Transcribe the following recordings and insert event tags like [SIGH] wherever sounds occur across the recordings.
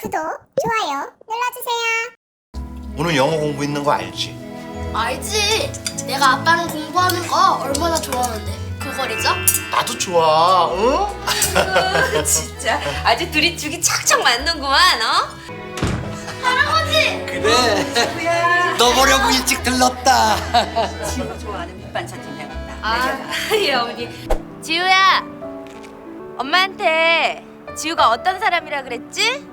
구독, 좋아요 눌러주세요. 오늘 영어 공부 있는 거 알지? 알지. 내가 아빠랑 공부하는 거 얼마나 좋아하는데. 그걸 잊어? 나도 좋아. 응? [LAUGHS] 진짜 아주 둘이 죽이 척척 맞는구만 어? 그래 너 보려고 일찍 들렀다 지우가 좋아하는 밑반찬 좀 해봤다 아예 어머니 지우야 엄마한테 지우가 어떤 사람이라 그랬지?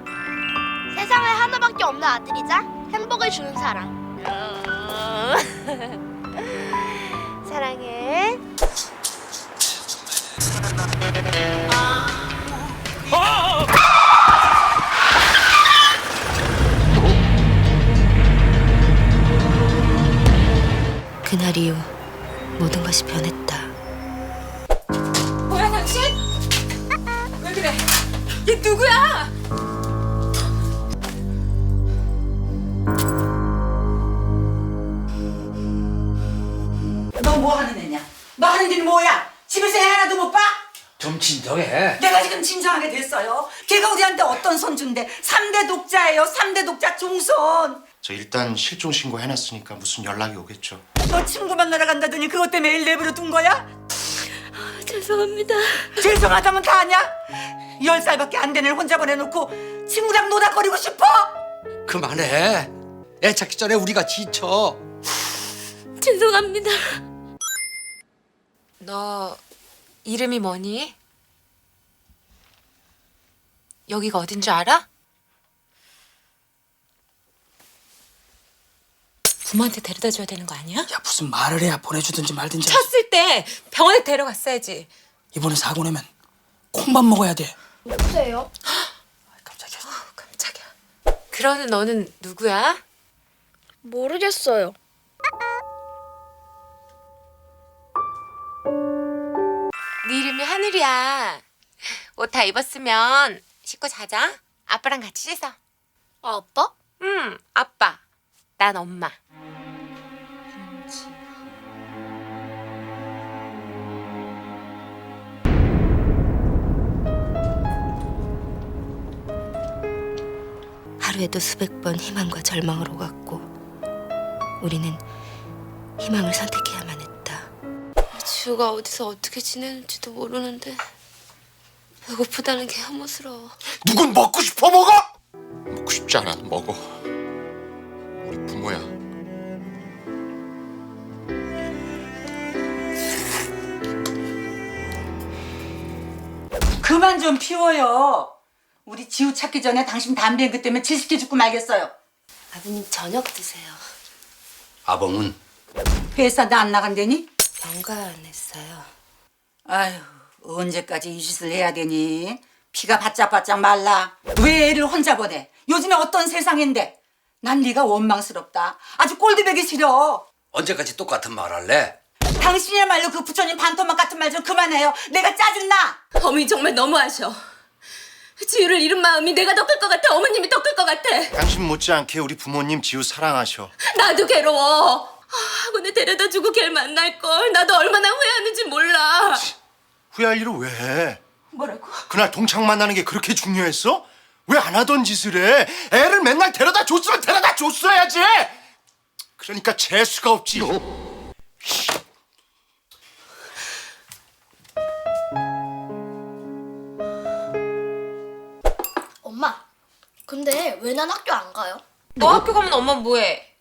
세상에 하나밖에 없는 아들이자 행복을 주는 사람. [LAUGHS] 사랑해 집에서 애 하나도 못 봐? 좀 진정해 내가 지금 진정하게 됐어요. 걔가 우리한테 어떤 손주인데 3대 독자예요. 3대 독자 종손. 저 일단 실종 신고 해놨으니까 무슨 연락이 오겠죠. 너 친구 만나러 간다더니 그것 때문에 일 내버려 둔 거야? 죄송합니다 죄송하다면 다 아냐? 10살밖에 안 된 애를 혼자 보내놓고 친구랑 노닥거리고 싶어? 그만해 애 찾기 전에 우리가 지쳐 죄송합니다 너 이름이 뭐니? 여기가 어딘 줄 알아? 부모한테 데려다 줘야 되는 거 아니야? 야 무슨 말을 해야 보내주든지 말든지 쳤을 때 병원에 데려갔어야지 이번에 사고 내면 콩밥 먹어야 돼 누구세요? 깜짝이야 깜짝이야 그러는 너는 누구야? 모르겠어요. 하늘이야 옷 다 입었으면 씻고 자자 아빠랑 같이 씻어 아빠? 응 아빠 난 엄마 하루에도 수백 번 희망과 절망을 오갔고 우리는 희망을 했다. 지우가 어디서 어떻게 지내는지도 모르는데 배고프다는 게 혐오스러워 누군 먹고 싶어 먹어? 먹고 싶지 않아 먹어. 우리 부모야. 그만 좀 피워요. 우리 지우 찾기 전에 당신 담배 그 때문에 질식해 죽고 말겠어요. 아버님 저녁 드세요. 아범은 회사도 안 나간다니? 병가냈어요. 아휴 언제까지 이 짓을 해야 되니? 피가 바짝바짝 말라. 왜 애를 혼자 보내? 요즘에 어떤 세상인데? 난 네가 원망스럽다. 아주 꼴드배기 싫어. 언제까지 똑같은 말 할래? 당신이야말로 그 부처님 반토막 같은 말 좀 그만해요. 내가 짜증나. 어머니 정말 너무하셔 지우를 잃은 마음이 내가 더 클 것 같아 어머님이 더 클 것 같아 당신 못지않게 우리 부모님 지우 사랑하셔. 나도 괴로워 아, 학원에 데려다 주고 걔를 만날 걸 나도 얼마나 후회하는지 몰라 후회할 일을 왜 해? 뭐라고? 그날 동창 만나는 게 그렇게 중요했어? 왜 안 하던 짓을 해? 애를 맨날 데려다 줬으면 데려다 줬어야지. 그러니까 재수가 없지. 엄마. 근데 왜 난 학교 안 가요? 너 학교 가면 엄마 뭐해?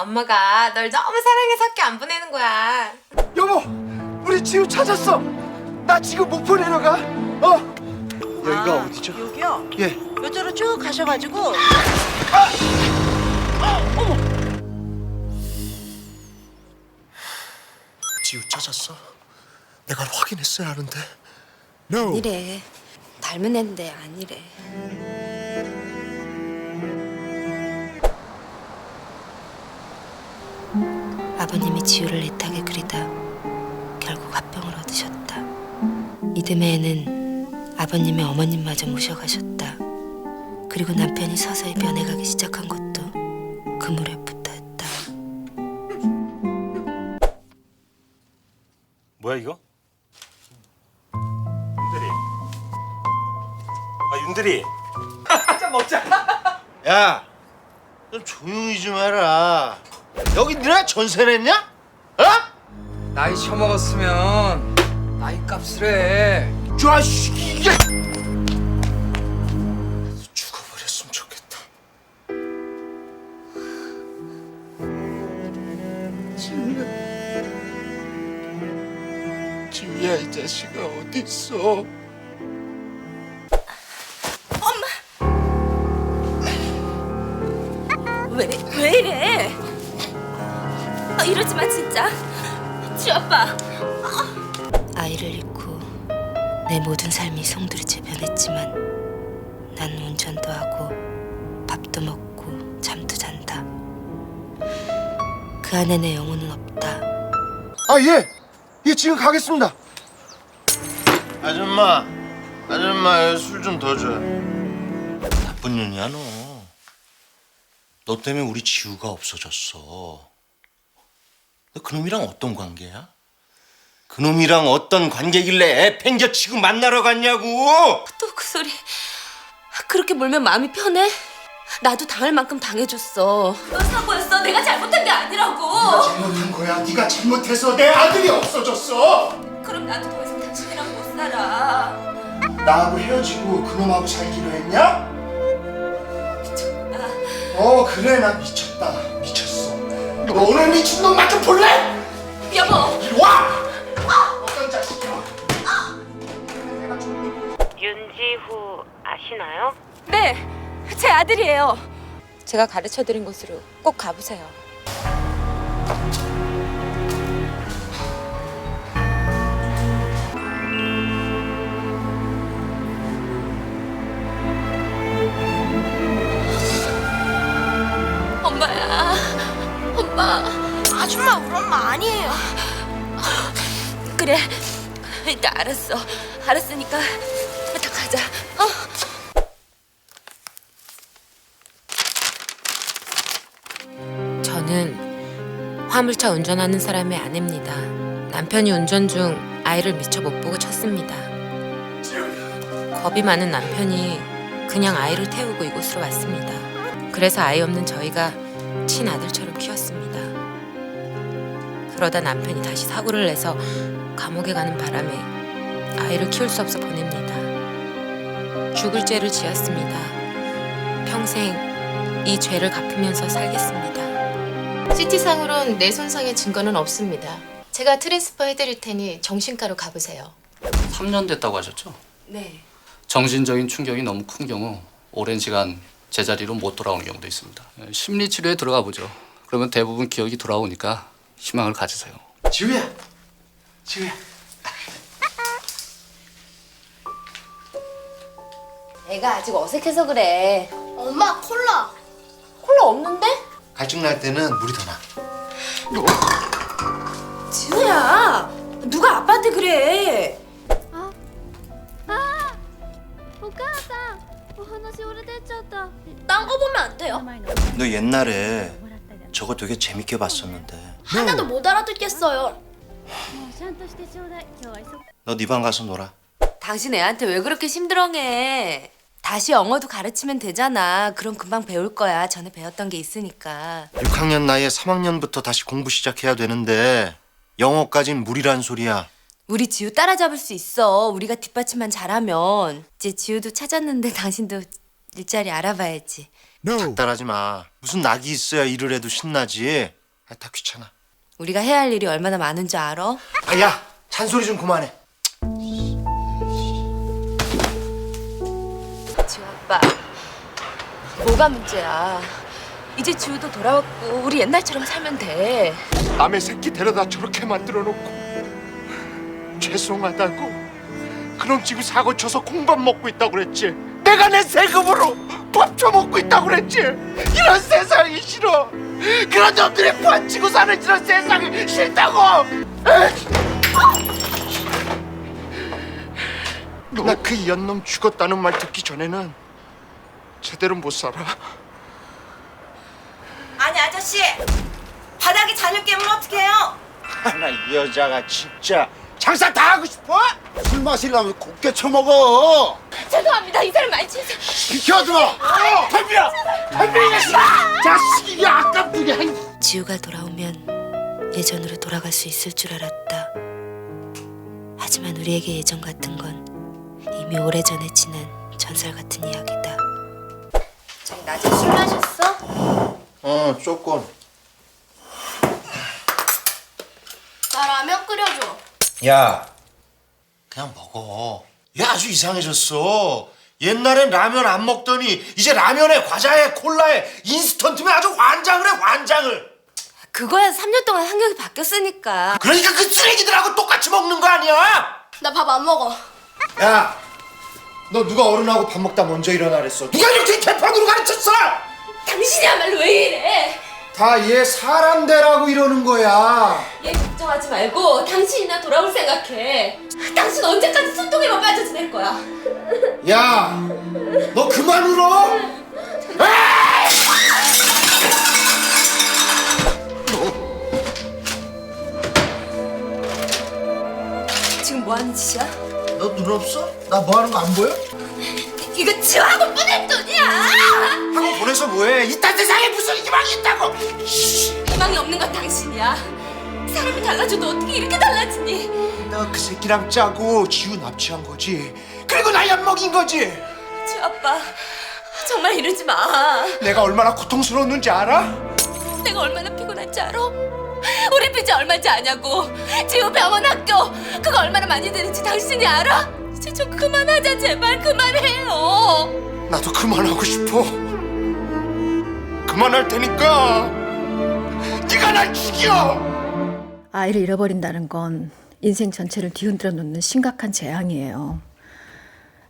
엄마가 널 너무 사랑해서 학교 안 보내는 거야 여보, 우리 지우 찾았어. 나 지금 못 보내러 가. 어? 여기가 어디죠? 여기요? 예. 요쪽으로 쭉 가셔가지고 지우 찾았어. 내가 확인했어야 하는데. 아니래. 닮은 앤데 아니래. 아버님이 지우를 애타게 그리다 결국 합병을 얻으셨다. 이듬해에는 아버님의 어머님마저 모셔가셨다. 그리고 남편이 서서히 변해가기 시작한 것도 그 무렵 부터였다. 뭐야 이거? 윤들이 아 윤들이 먹자. 야, 좀 조용히 좀 해라. 여기 네가 전세 냈냐? 어? 나이 처먹었으면 나이 값을 해. 자식 이게 죽어버렸으면 좋겠다. 지우야, 지우야 이 자식아 어디 있어? 왜, 왜 이래? 아, 이러지 마 진짜. 지우 아빠. 아이를 잃고 내 모든 삶이 송두리째 변했지만 난 운전도 하고 밥도 먹고 잠도 잔다. 그 안에 내 영혼은 없다. 아 예, 예 지금 가겠습니다. 아줌마, 아줌마 술 좀 더 줘. 나쁜 년이야 너. 너 때문에 우리 지우가 없어졌어. 너 그놈이랑 어떤 관계야? 그놈이랑 어떤 관계길래 애 팽겨치고 만나러 갔냐고? 또 그 소리. 그렇게 몰면 마음이 편해? 나도 당할 만큼 당해줬어. 너 사고였어. 내가 잘못한 게 아니라고. 잘못한 거야. 네가 잘못해서 내 아들이 없어졌어. 그럼 나도 더 이상 당신이랑 못 살아. 나하고 헤어지고 그놈하고 살기로 했냐? 어 그래 나 미쳤다 미쳤어 너 오늘 미친놈 맛좀 볼래? 여보. 이리 와! 어떤 자식이야 윤지후 아시나요? 네, 제 아들이에요. 제가 가르쳐 드린 곳으로 꼭 가보세요. 그래. 일단 알았어. 알았으니까 다 가자. 어? 저는 화물차 운전하는 사람의 아내입니다. 남편이 운전 중 아이를 미처 못 보고 쳤습니다. 겁이 많은 남편이 그냥 아이를 태우고 이곳으로 왔습니다. 그래서 아이 없는 저희가 친아들처럼 키웠습니다. 그러다 남편이 다시 사고를 내서 감옥에 가는 바람에 아이를 키울 수 없어 보냅니다. 죽을 죄를 지었습니다. 평생 이 죄를 갚으면서 살겠습니다. CT상으론 뇌 손상의 증거는 없습니다. 제가 트랜스퍼 해드릴 테니 정신과로 가보세요. 3년 됐다고 하셨죠? 네. 정신적인 충격이 너무 큰 경우 오랜 시간 제자리로 못 돌아오는 경우도 있습니다. 예, 심리 치료에 들어가 보죠. 그러면 대부분 기억이 돌아오니까 희망을 가지세요. 지우야 지우야 애가 아직 어색해서 그래. 엄마 콜라. 콜라 없는데? 갈증 날 때는 물이 더 나. 지우야. 누가 아빠한테 그래? 딴거 보면 안 돼요? 너 옛날에 저거 되게 재밌게 봤었는데. 하나도 못 알아듣겠어요. 너 네 방 가서 놀아. 당신 애한테 왜 그렇게 심드렁해? 다시 영어도 가르치면 되잖아. 그럼 금방 배울 거야. 전에 배웠던 게 있으니까. 6학년 나이에 3학년부터 다시 공부 시작해야 되는데 영어까진 무리란 소리야. 우리 지우 따라잡을 수 있어. 우리가 뒷받침만 잘하면. 이제 지우도 찾았는데 [LAUGHS] 당신도 일자리 알아봐야지. 닥달하지 마. 무슨 낙이 있어야 일을 해도 신나지. 아, 다 귀찮아. 우리가 해야 할 일이 얼마나 많은 줄 알아? 아, 야, 잔소리 좀 그만해. 지우 아빠. 뭐가 문제야? 이제 지우도 돌아왔고 우리 옛날처럼 살면 돼. 남의 새끼 데려다 저렇게 만들어 놓고 죄송하다고 그놈 지금 사고 쳐서 콩밥 먹고 있다고 그랬지 내가 내 세금으로 밥 줘먹고 있다고 그랬지 이런 세상이 싫어 그런 놈들이 번치고 사는 이런 세상이 싫다고 나그 이연놈 죽었다는 말 듣기 전에는 제대로 못 살아 아니 아저씨 바닥에 잔을 깨면 어떡해요? 하나 이 여자가 진짜 장사 다 하고 싶어? 술술 마시려면 곱게 처먹어. 죄송합니다. 이 사람 많이 취해서. 비켜줘. 덤비 지우가 돌아오면 예전으로 돌아갈 수 있을 줄 알았다. 하지만 우리에게 예전 같은 건 이미 오래전에 지난 전설 같은 이야기다. 저희 낮에 술 마셨어? 어 조금 나 라면 끓여줘. 야 그냥 먹어 얘 아주 이상해졌어 옛날엔 라면 안 먹더니 이제 라면에 과자에 콜라에 인스턴트면 아주 환장을 해 환장을 그거야 3년 동안 환경이 바뀌었으니까. 그러니까 그 쓰레기들하고 똑같이 먹는 거 아니야 나 밥 안 먹어. 야 너 누가 어른하고 밥 먹다 먼저 일어나 그랬어 누가 이렇게 개판으로 가르쳤어 당신이야말로 왜 이래? 다 얘 사람 되라고 이러는 거야 얘 걱정하지 말고 당신이나 돌아올 생각해. 당신 언제까지 손톱에만 빠져 지낼 거야? 야 너 그만 울어 지 뭐 하는 짓이야? 너 눈 없어? 나 뭐 하는 거 안 보여? 이거 지우하고 보낼 돈이야! 하고 보내서 뭐해 이딴 세상에 무슨 희망이 있다고 희망이 없는 건 당신이야. 사람이 달라져도 어떻게 이렇게 달라지니? 너 그 새끼랑 짜고 지우 납치한 거지 그리고 나 엿먹인 거지 지우 아빠, 정말 이러지 마. 내가 얼마나 고통스러웠는지 알아? 내가 얼마나 피곤한지 알아? 우리 빚이 얼마인지 아냐고. 지우 병원 학교 그거 얼마나 많이 드는지 당신이 알아? 이제 좀 그만하자 제발 그만해요. 나도 그만하고 싶어 그만할 테니까 네가 날 죽여 아이를 잃어버린다는 건 인생 전체를 뒤흔들어 놓는 심각한 재앙이에요.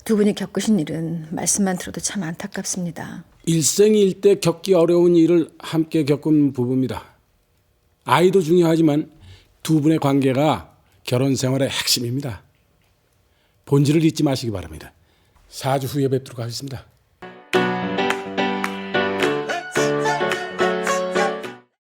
두 분이 겪으신 일은 말씀만 들어도 참 안타깝습니다. 일생일대 겪기 어려운 일을 함께 겪은 부부입니다. 아이도 중요하지만 두 분의 관계가 결혼 생활의 핵심입니다. 본질을 잊지 마시기 바랍니다. 4주 후에 뵙도록 하겠습니다.